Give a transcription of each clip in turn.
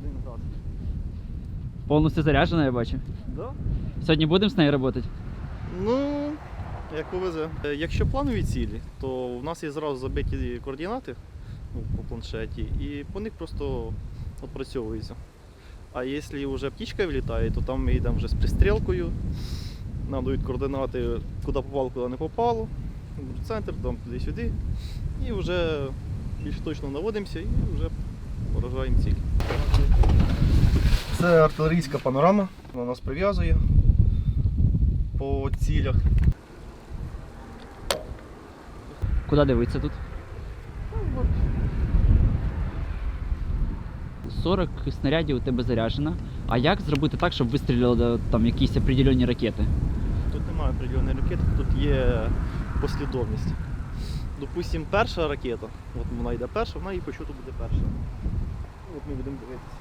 один раз. Повністю заряджена, я бачу. Да? Сьогодні будемо з нею працювати? Ну, як повезе. Е, Якщо планові цілі, то в нас є зразу забиті координати ну, по планшеті, і по них просто відпрацьовується. А якщо вже птічка вилітає, то там ми йдемо вже з пристрілкою. Нам дають координати, куди попало, куди не попало. В центр, там туди-сюди. І вже більш точно наводимося і вже поражаємо ціль. Це артилерійська панорама, вона нас прив'язує по цілях. Куди дивитися тут? 40 снарядів у тебе заряджено. А як зробити так, щоб вистрілили там якісь определені ракети? Тут немає определеної ракети, тут є послідовність. Допустим, перша ракета, от вона йде перша, вона і по чуту буде перша. От ми будемо дивитися.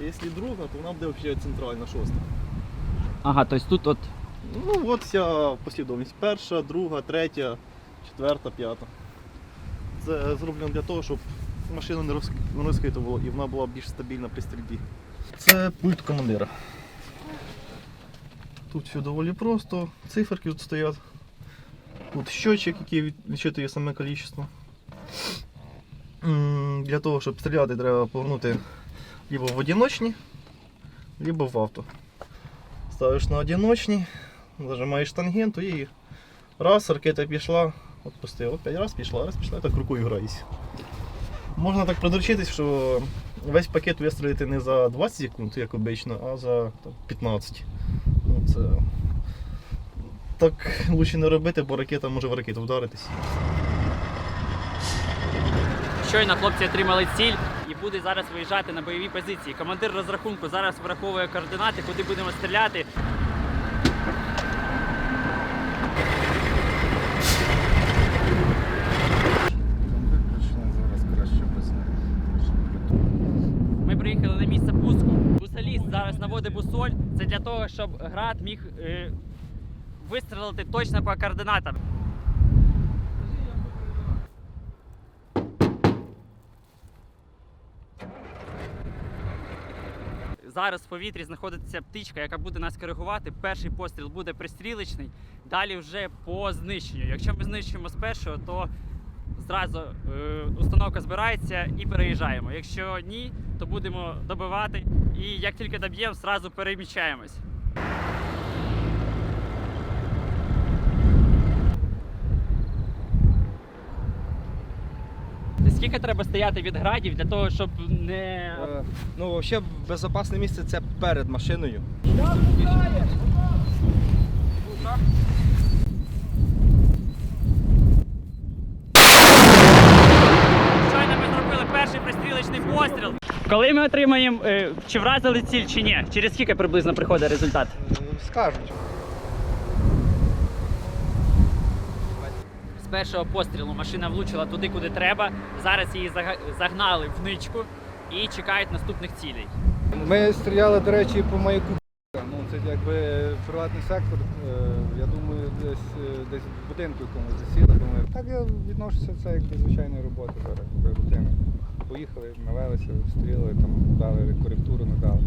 А якщо друга, то вона буде взагалі центральна шоста. Ага, тобто тут от Ну от вся послідовність. Перша, друга, третя, четверта, п'ята. Це зроблено для того, щоб машина не розхитувала і вона була більш стабільна при стрільбі. Це пульт командира. Тут все доволі просто. Циферки тут стоять. Тут щочик, який від- відчитує саме кількість. Для того, щоб стріляти, треба повернути либо в одиночні, либо в авто. Ставиш на одиночні, зажимаєш тангенту і раз, ракета пішла, отпустив, опять раз пішла, раз пішла, так рукою граєшся. Можна так продручитись, що весь пакет вистрілити не за 20 секунд, як обично, а за там, 15. Ну, це... Так краще не робити, бо ракета може в ракету вдаритись. Щойно хлопці отримали ціль і буде зараз виїжджати на бойові позиції. Командир розрахунку зараз враховує координати, куди будемо стріляти. Ми приїхали на місце пуску. Бусаліст зараз наводить бусоль. Це для того, щоб град міг е, вистрілити точно по координатам. Зараз в повітрі знаходиться птичка, яка буде нас коригувати. Перший постріл буде пристріличний, далі вже по знищенню. Якщо ми знищуємо з першого, то зразу е, установка збирається і переїжджаємо. Якщо ні, то будемо добивати. І як тільки доб'ємо, зразу переміщаємось. Скільки треба стояти від градів для того, щоб не Е, Ну, взагалі, безпечне місце це перед машиною. Щойно ми зробили перший пристрілочний постріл. Коли ми отримаємо, е, чи вразили ціль, чи ні? Через скільки приблизно приходить результат? Скажуть. Першого пострілу машина влучила туди, куди треба. Зараз її загнали в ничку і чекають наступних цілей. Ми стріляли, до речі, по маяку. Ну, це якби приватний сектор. Е, Я думаю, десь е, десь в будинку якомусь засіли. Думаю, так я відношуся це як до звичайної роботи зараз, рутини. Поїхали, навелися, стріли, там дали коректуру, надали.